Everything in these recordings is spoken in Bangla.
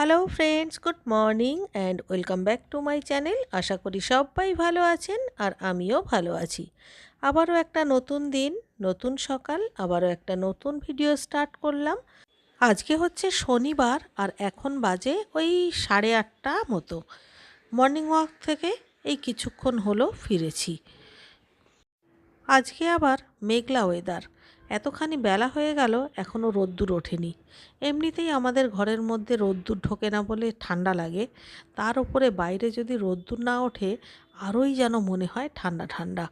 Hello friends good morning and welcome back to my channel আশা করি সবাই ভালো আছেন আর আমিও ভালো আছি। আবারও একটা নতুন দিন, নতুন সকাল, আবারও একটা নতুন ভিডিও স্টার্ট করলাম। আজকে হচ্ছে শনিবার আর এখন বাজে ওই সাড়ে আটটা মতো। মর্নিং ওয়াক থেকে এই কিছুক্ষণ হলো ফিরেছি। আজকে আবার মেঘলা ওয়েদার এতখানি বেলা হয়ে গেল এখনও রোদ্দুর ওঠেনি। এমনিতেই আমাদের ঘরের মধ্যে রোদ্দুর ঢোকে না বলে ঠান্ডা লাগে। তার উপরে বাইরে যদি রোদ্দুর না ওঠে, আরোই যেন মনে হয় ঠান্ডা ঠান্ডা।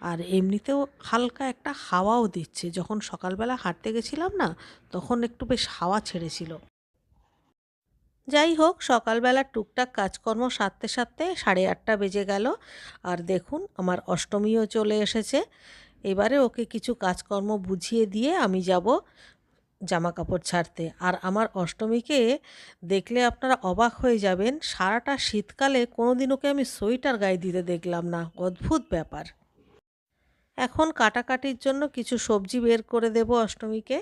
আর এমনিতেও হালকা একটা হাওয়াও দিচ্ছে। যখন সকালবেলা হাঁটতে গেছিলাম না, তখন একটু বেশ হাওয়া ছেড়েছিল। যাই হোক সকালবেলা টুকটাক কাজকর্ম সারতে সারতে সাড়ে আটটা বেজে গেল। আর দেখুন, আমার অষ্টমীও চলে এসেছে। এবারে ওকে কিছু কাজকর্ম বুঝিয়ে দিয়ে আমি যাব জামা কাপড় ছাড়তে। আর আমার অষ্টমীকে দেখলে আপনারা অবাক হয়ে যাবেন, সারাটা শীতকালে কোনো দিন ওকে আমি সোয়েটার গায়ে দিতে দেখলাম না। অদ্ভুত ব্যাপার। এখন কাটাকাটির জন্য কিছু সবজি বের করে দেব অষ্টমীকে।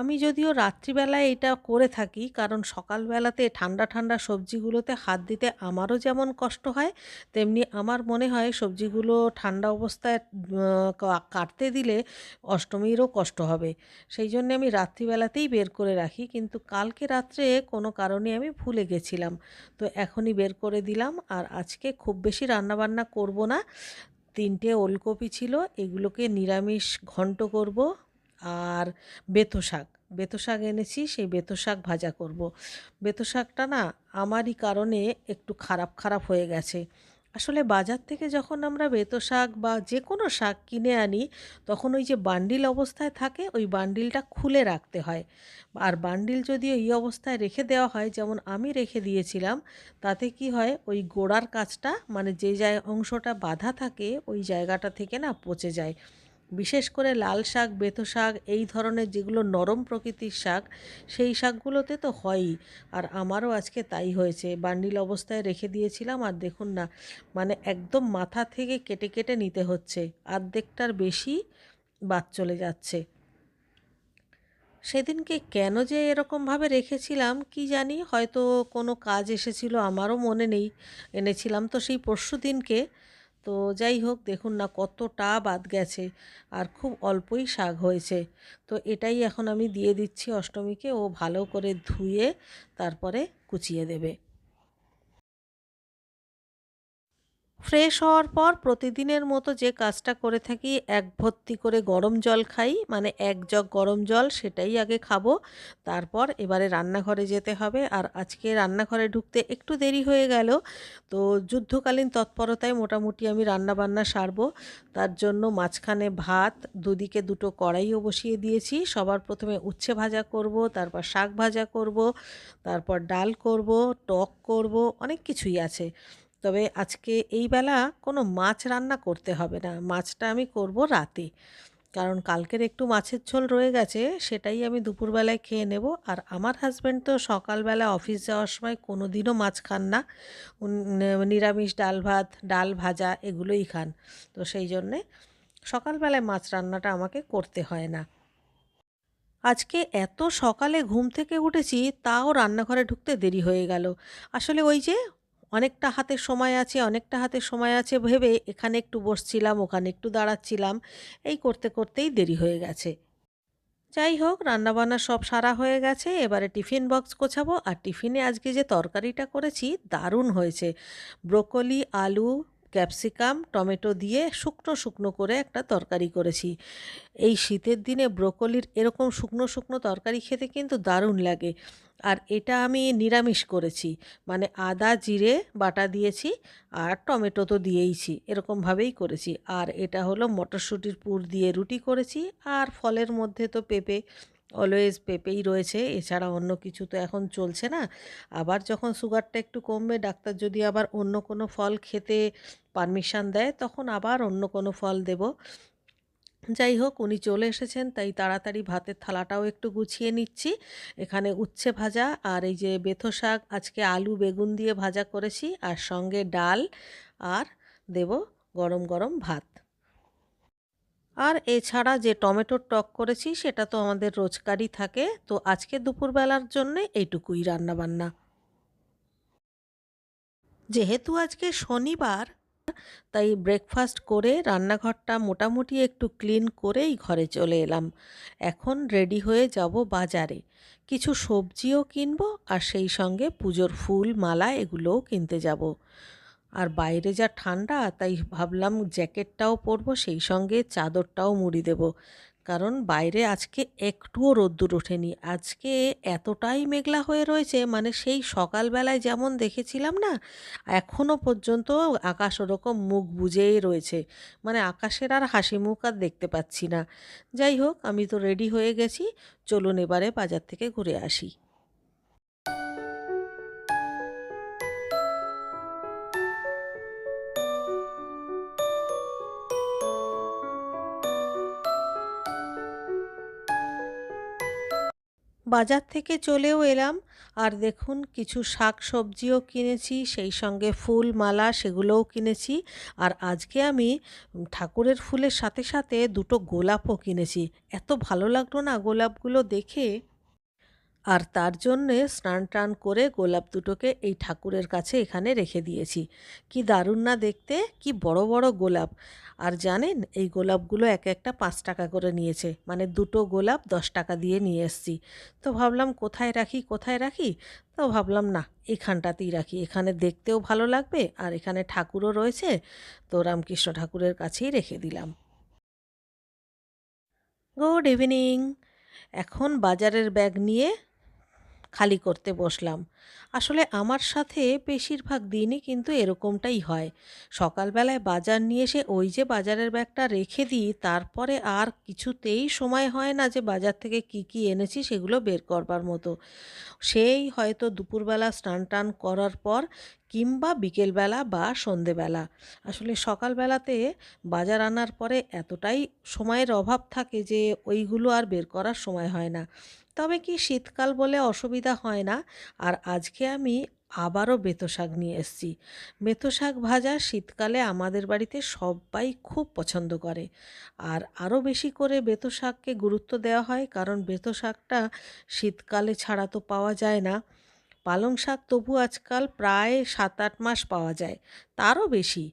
আমি যদিও রাত্রিবেলায় এটা করে থাকি, কারণ সকালবেলাতে ঠান্ডা ঠান্ডা সবজিগুলোতে হাত দিতে আমারও যেমন কষ্ট হয়, তেমনি আমার মনে হয় সবজিগুলো ঠান্ডা অবস্থায় কাটতে দিলে অষ্টমীরও কষ্ট হবে। সেই জন্য আমি রাত্রিবেলাতেই বের করে রাখি, কিন্তু কালকে রাত্রে কোনো কারণে আমি ভুলে গেছিলাম। তো এখনই বের করে দিলাম, আর আজকে খুব বেশি রান্নাবান্না করব না। তিনটে ওলকপি ছিল, এগুলোকে নিরামিষ ঘন্ট করব আর বেতো শাক। বেতো শাক এনেছি, সেই বেতো শাক ভাজা করব। বেতো শাকটা না আমারই কারণে একটু খারাপ খারাপ হয়ে গেছে। আসলে বাজার থেকে যখন আমরা বেতো শাক বা যে কোনো শাক কিনে আনি, তখন ওই যে বান্ডিল অবস্থায় থাকে, ওই বান্ডিলটা খুলে রাখতে হয়। আর বান্ডিল যদি এই অবস্থায় রেখে দেওয়া হয়, যেমন আমি রেখে দিয়েছিলাম, তাতে কি হয়, ওই গোড়ার কাজটা মানে যে জায় অংশটা বাধা থাকে, ওই জায়গাটা থেকে না পচে যায়। বিশেষ করে লাল শাক, বেতো শাক, এই ধরনের যেগুলো নরম প্রকৃতির শাক, সেই শাকগুলোতে তো হয়ই। আর আমারও আজকে তাই হয়েছে। বান্ডিল অবস্থায় রেখে দিয়েছিলাম আর দেখুন না মানে একদম মাথা থেকে কেটে কেটে নিতে হচ্ছে। আর্ধেকটার বেশি বাদ চলে যাচ্ছে। সেদিনকে কেন যে এরকমভাবে রেখেছিলাম, কি জানি, হয়তো কোনো কাজ এসেছিল, আমারও মনে নেই। এনেছিলাম তো সেই পরশু দিনকে তো যাই হোক, দেখুন না কতটা বাদ গেছে আর খুব অল্পই শাক হয়েছে। তো এটাই এখন আমি দিয়ে দিচ্ছি অষ্টমীকে। ও ভালো করে ধুয়ে তারপরে কুচিয়ে দেবে। ফ্রেশ হওয়ার পর প্রতিদিনের মতো যে কাজটা করে থাকি, এক ভর্তি করে গরম জল খাই মানে এক জগ গরম জল সেটাই আগে খাব। তারপর এবারে রান্নাঘরে যেতে হবে। আর আজকে রান্নাঘরে ঢুকতে একটু দেরি হয়ে গেল, তো যুদ্ধকালীন তৎপরতায় মোটামুটি আমি রান্না বান্না সারবো। তার জন্য মাঝখানে ভাত, দুদিকে দুটো কড়াইও বসিয়ে দিয়েছি। সবার প্রথমে উচ্ছে ভাজা করব, তারপর শাক ভাজা করব, তারপর ডাল করব, টক করব, অনেক কিছুই আছে। তবে আজকে এই বেলা কোনো মাছ রান্না করতে হবে না। মাছটা আমি করব রাতে। কারণ কালকের একটু মাছের ঝোল রয়ে গেছে, সেটাই আমি দুপুরবেলায় খেয়ে নেব। আর আমার হাজব্যান্ড তো সকালবেলা অফিস যাওয়ার সময় কোনো দিনও মাছ খান না। নিরামিষ ডাল ভাত, ডাল ভাজা এগুলোই খান। তো সেই জন্যে সকালবেলায় মাছ রান্নাটা আমাকে করতে হয় না। আজকে এত সকালে ঘুম থেকে উঠেছি, তাও রান্নাঘরে ঢুকতে দেরি হয়ে গেল। আসলে ওই যে অনেকটা হাতে সময় আছে, অনেকটা হাতে সময় আছে ভেবে এখানে একটু বসছিলাম, ওখানে একটু দাঁড়াচ্ছিলাম। এই করতে করতেই দেরি হয়ে গেছে। যাই হোক, রান্নাবান্না সব সারা হয়ে গেছে, এবারে টিফিন বক্স গোছাবো। আর টিফিনে আজকে যে তরকারিটা করেছি, দারুণ হয়েছে। ব্রোকলি, আলু ক্যাপসিকাম, টমেটো দিয়ে শুকনো শুকনো করে একটা তরকারি করেছি। এই শীতের দিনে ব্রোকলির এরকম শুকনো শুকনো তরকারি খেতে কিন্তু দারুণ লাগে। আর এটা আমি নিরামিষ করেছি। মানে আদা, জিরে, বাটা দিয়েছি আর টমেটো তো দিয়েইছি এরকমভাবেই করেছি। আর এটা হলো মটরশুঁটির পুর দিয়ে রুটি করেছি আর ফলের মধ্যে তো পেঁপে অলওয়েজ পেঁপেই রয়েছে, এছাড়া অন্য কিছু তো এখন চলছে না। আবার যখন সুগারটা একটু কমবে, ডাক্তার যদি আবার অন্য কোনো ফল খেতে পারমিশান দেয়, তখন আবার অন্য কোনো ফল দেব। যাই হোক, উনি চলে এসেছেন, তাই তাড়াতাড়ি ভাতের থালাটাও একটু গুছিয়ে নিচ্ছি। এখানে উচ্ছে ভাজা আর এই যে বেথো শাক, আজকে আলু বেগুন দিয়ে ভাজা করেছি, আর সঙ্গে ডাল, আর দেব গরম গরম ভাত। আর এছাড়া যে টমেটোর টক করেছি, সেটা তো আমাদের রোজকারই থাকে। তো আজকে দুপুরবেলার জন্যে এইটুকুই রান্নাবান্না। যেহেতু আজকে শনিবার, তাই ব্রেকফাস্ট করে রান্নাঘরটা মোটামুটি একটু ক্লিন করেই ঘরে চলে এলাম। এখন রেডি হয়ে যাব বাজারে। কিছু সবজিও কিনবো, আর সেই সঙ্গে পুজোর ফুল, মালা এগুলোও কিনতে যাব। আর বাইরে যা ঠান্ডা, তাই ভাবলাম জ্যাকেটটাও পরবো, সেই সঙ্গে চাদরটাও মুড়ি দেবো। কারণ বাইরে আজকে একটুও রোদ্দুর ওঠেনি। আজকে এতটাই মেঘলা হয়ে রয়েছে মানে সেই সকালবেলায় যেমন দেখেছিলাম না এখনও পর্যন্ত আকাশ ওরকম মুখ বুজেই রয়েছে। মানে আকাশের আর হাসি মুখ আর দেখতে পাচ্ছি না। যাই হোক, আমি তো রেডি হয়ে গেছি। চলুন এবারে বাজার থেকে ঘুরে আসি। বাজার থেকে চলেও এলাম। আর দেখুন, কিছু শাক সবজিও কিনেছি, সেই সঙ্গে ফুল, মালা সেগুলোও কিনেছি। আর আজকে আমি ঠাকুরের ফুলের সাথে সাথে দুটো গোলাপও কিনেছি। এত ভালো লাগল না গোলাপগুলো দেখে? আর তার জন্যে স্নান টান করে গোলাপ দুটোকে এই ঠাকুরের কাছে এখানে রেখে দিয়েছি। কি দারুণ না দেখতে, কি বড় বড় গোলাপ। আর জানেন, এই গোলাপগুলো এক একটা পাঁচ টাকা করে নিয়েছে মানে দুটো গোলাপ দশ টাকা দিয়ে নিয়ে এসছি। তো ভাবলাম, কোথায় রাখি কোথায় রাখি? তো ভাবলাম, না, এখানটাতেই রাখি। এখানে দেখতেও ভালো লাগবে আর এখানে ঠাকুরও রয়েছে। তো রামকৃষ্ণ ঠাকুরের কাছেই রেখে দিলাম। Good evening. এখন বাজারের ব্যাগ নিয়ে খালি করতে বসলাম। আসলে আমার সাথে বেশিরভাগ দিনই কিন্তু এরকমটাই হয়। সকালবেলায় বাজার নিয়ে এসে ওই যে বাজারের ব্যাগটা রেখে দিই, তারপরে আর কিছুতেই সময় হয় না যে বাজার থেকে কি কি এনেছি সেগুলো বের করবার মতো। সেই হয়তো দুপুরবেলা স্নান টান করার পর কিংবা বিকেলবেলা বা সন্ধেবেলা। আসলে সকালবেলাতে বাজার আনার পরে এতটাই সময়ের অভাব থাকে যে ওইগুলো আর বের করার সময় হয় না। তবে কি শীতকাল বলে অসুবিধা হয় না? আর আজকে আমি আবারও বেতো শাক নিয়ে এসেছি। বেতো শাক ভাজা শীতকালে আমাদের বাড়িতে সবাই খুব পছন্দ করে। আর আরও বেশি করে বেতো শাককে গুরুত্ব দেওয়া হয় কারণ বেতো শাকটা শীতকালে ছাড়া তো পাওয়া যায় না। পালং শাক তবু আজকাল প্রায় সাত আট মাস পাওয়া যায়। তারও বেশি।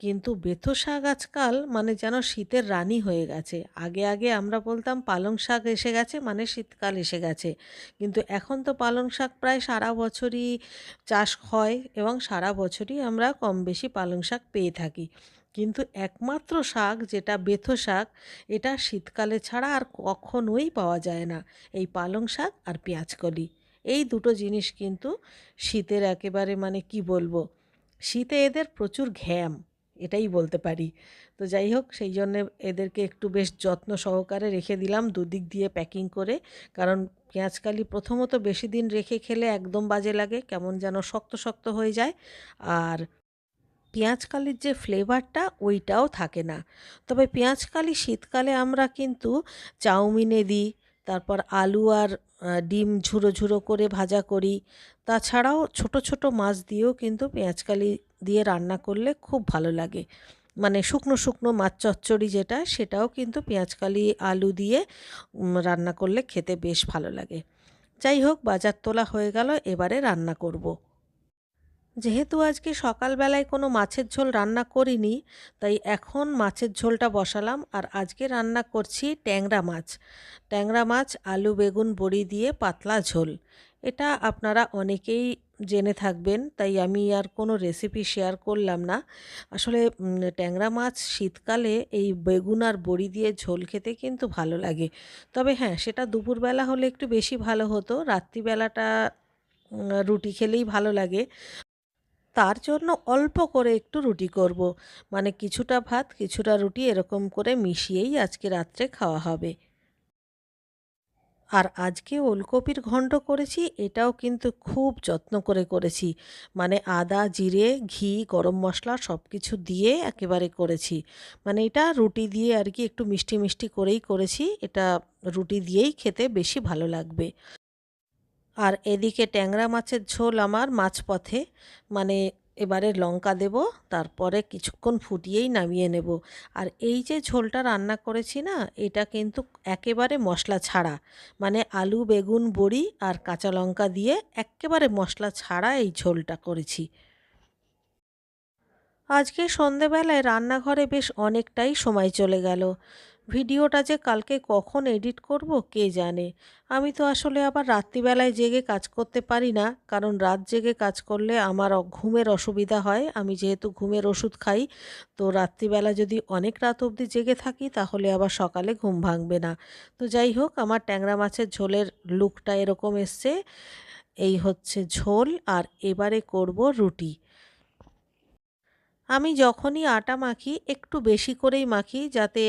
কিন্তু বেথো শাক আজকাল মানে যেন শীতের রানী হয়ে গেছে। আগে আগে আমরা বলতাম পালং শাক এসে গেছে মানে শীতকাল এসে গেছে। কিন্তু এখন তো পালং শাক প্রায় সারা বছরই চাষ হয় এবং সারা বছরই আমরা কম বেশি পালং শাক পেয়ে থাকি। কিন্তু একমাত্র শাক যেটা বেথো শাক, এটা শীতকালে ছাড়া আর কখনোই পাওয়া যায় না। এই পালং শাক আর পেঁয়াজকলি এই দুটো জিনিস কিন্তু শীতের একেবারে মানে কি বলব? শীতে এদের প্রচুর ঘ্যাম। এটাই বলতে পারি। তো যাই হোক, সেই জন্যে এদেরকে একটু বেশ যত্ন সহকারে রেখে দিলাম দুদিক দিয়ে প্যাকিং করে। কারণ পেঁয়াজকালি প্রথমত বেশি দিন রেখে খেলে একদম বাজে লাগে, কেমন যেন শক্ত শক্ত হয়ে যায়। আর পেঁয়াজকালির যে ফ্লেভারটা ওইটাও থাকে না। তবে পেঁয়াজকালি শীতকালে আমরা কিন্তু চাউমিনে দিই, তারপর আলু আর ডিম ঝুরো ঝুরো করে ভাজা করি। তাছাড়াও ছোট ছোট মাছ দিয়েও কিন্তু পেঁয়াজকালি দিয়ে রান্না করলে খুব ভালো লাগে। মানে শুকনো শুকনো মাছ চচ্চড়ি যেটা, সেটাও কিন্তু পেঁয়াজকালি, আলু দিয়ে রান্না করলে খেতে বেশ ভালো লাগে। যাই হোক, বাজার তোলা হয়ে গেল, এবারে রান্না করব। যেহেতু আজকে সকালবেলায় কোনো মাছের ঝোল রান্না করিনি, তাই এখন মাছের ঝোলটা বসালাম আর আজকে রান্না করছি ট্যাংরা মাছ। ট্যাংরা মাছ, আলু, বেগুন, বড়ি দিয়ে পাতলা ঝোল। এটা আপনারা অনেকেই জেনে থাকবেন, তাই আমি আর কোনো রেসিপি শেয়ার করলাম না। আসলে ট্যাংরা মাছ শীতকালে এই বেগুন আর বড়ি দিয়ে ঝোল খেতে কিন্তু ভালো লাগে। তবে হ্যাঁ সেটা দুপুরবেলা হলে একটু বেশি ভালো হতো, রাত্রিবেলাটা রুটি খেলেই ভালো লাগে। তার জন্য অল্প করে একটু রুটি করব। মানে কিছুটা ভাত, কিছুটা রুটি এরকম করে মিশিয়েই আজকে রাত্রে খাওয়া হবে। আর আজকে ওলকপির ঘণ্ট করেছি, এটাও কিন্তু খুব যত্ন করে করেছি। মানে আদা, জিরে, ঘি, গরম মশলা সব কিছু দিয়ে একেবারে করেছি। মানে এটা রুটি দিয়ে আর কি একটু মিষ্টি মিষ্টি করেই করেছি, এটা রুটি দিয়েই খেতে বেশি ভালো লাগবে। আর এদিকে ট্যাংরা মাছের ঝোল আমার মাঝপথে। মানে এবারে লঙ্কা দেব, তারপরে কিছুক্ষণ ফুটিয়েই নামিয়ে নেব। আর এই যে ঝোলটা রান্না করেছি না, এটা কিন্তু একেবারে মশলা ছাড়া। মানে আলু, বেগুন, বড়ি আর কাঁচা লঙ্কা দিয়ে একেবারে মশলা ছাড়া এই ঝোলটা করেছি। আজকে সন্ধেবেলায় রান্নাঘরে বেশ অনেকটাই সময় চলে গেল। ভিডিওটা যে কালকে কখন এডিট করব, কে জানে? আমি তো আসলে আবার রাত্রিবেলায় জেগে কাজ করতে পারি না, কারণ রাত জেগে কাজ করলে আমার ঘুমের অসুবিধা হয়। আমি যেহেতু ঘুমের ওষুধ খাই, তো রাত্রিবেলা যদি অনেক রাত অবধি জেগে থাকি, তাহলে আবার সকালে ঘুম ভাঙবে না। তো যাই হোক, আমার ট্যাংরা মাছের ঝোলের লুকটা এরকম এসছে। এই হচ্ছে ঝোল, আর এবারে করব রুটি। আমি যখনই আটা মাখি, একটু বেশি করেই মাখি, যাতে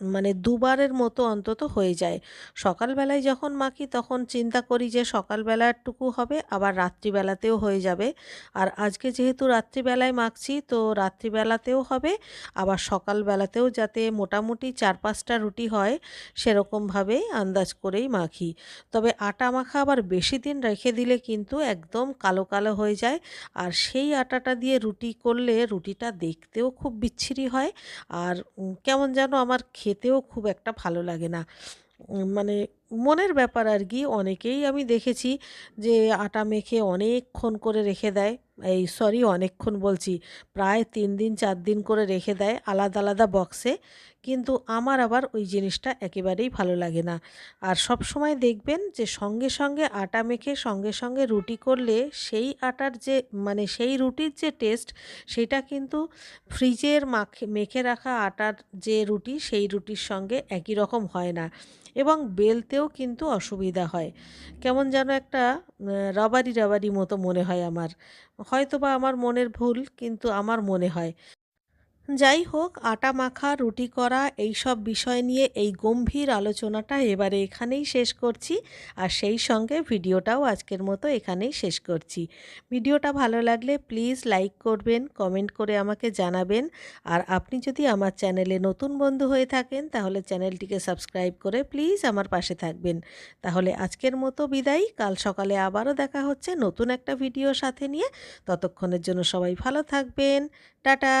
মানে দুবারের মতো অন্তত হয়ে যায়। সকালবেলায় যখন মাখি, তখন চিন্তা করি যে সকালবেলাটুকু হবে, আবার রাত্রিবেলাতেও হয়ে যাবে। আর আজকে যেহেতু রাত্রিবেলায় মাখছি, তো রাত্রিবেলাতেও হবে, আবার সকালবেলাতেও যাতে মোটামুটি চার পাঁচটা রুটি হয়, সেরকমভাবে আন্দাজ করেই মাখি। তবে আটা মাখা আবার বেশি দিন রেখে দিলে কিন্তু একদম কালো কালো হয়ে যায়। আর সেই আটাটা দিয়ে রুটি করলে রুটিটা দেখতেও খুব বিচ্ছিরি হয়। আর কেমন যেন আমার খেতেও খুব একটা ভালো লাগে না। মানে মনের ব্যাপার আর কি। অনেকেই আমি দেখেছি যে আটা মেখে অনেকক্ষণ করে রেখে দেয়। এই সরি অনেকক্ষণ বলছি। প্রায় তিন দিন, চার দিন করে রেখে দেয় আলাদা আলাদা বক্সে কিন্তু আমার আবার ওই জিনিসটা একেবারেই ভালো লাগে না। আর সব সময় দেখবেন যে সঙ্গে সঙ্গে আটা মেখে, সঙ্গে সঙ্গে রুটি করলে সেই আটার যে মানে সেই রুটির যে টেস্ট সেটা কিন্তু ফ্রিজের মাখে, মেখে রাখা আটার যে রুটি, সেই রুটির সঙ্গে একই রকম হয় না। এবং বেলতেও কিন্তু অসুবিধা হয়। কেমন যেন একটা রাবারি রাবারি মতো মনে হয় আমার। হয়তো বা আমার মনের ভুল কিন্তু আমার মনে হয়। যাই হোক, আটা মাখা, রুটি করা এই সব বিষয় নিয়ে এই গম্ভীর আলোচনাটা এবারে এখানেই শেষ করছি। আর সেই সঙ্গে ভিডিওটাও আজকের মতো এখানেই শেষ করছি। ভিডিওটা ভালো লাগলে প্লিজ লাইক করবেন, কমেন্ট করে আমাকে জানাবেন। আর আপনি যদি আমার চ্যানেলে নতুন বন্ধু হয়ে থাকেন, তাহলে চ্যানেলটিকে সাবস্ক্রাইব করে প্লিজ আমার পাশে থাকবেন। তাহলে আজকের মতো বিদায়। কাল সকালে আবারও দেখা হচ্ছে নতুন একটা ভিডিও সাথে নিয়ে। ততক্ষণের জন্য সবাই ভালো থাকবেন। টাটা!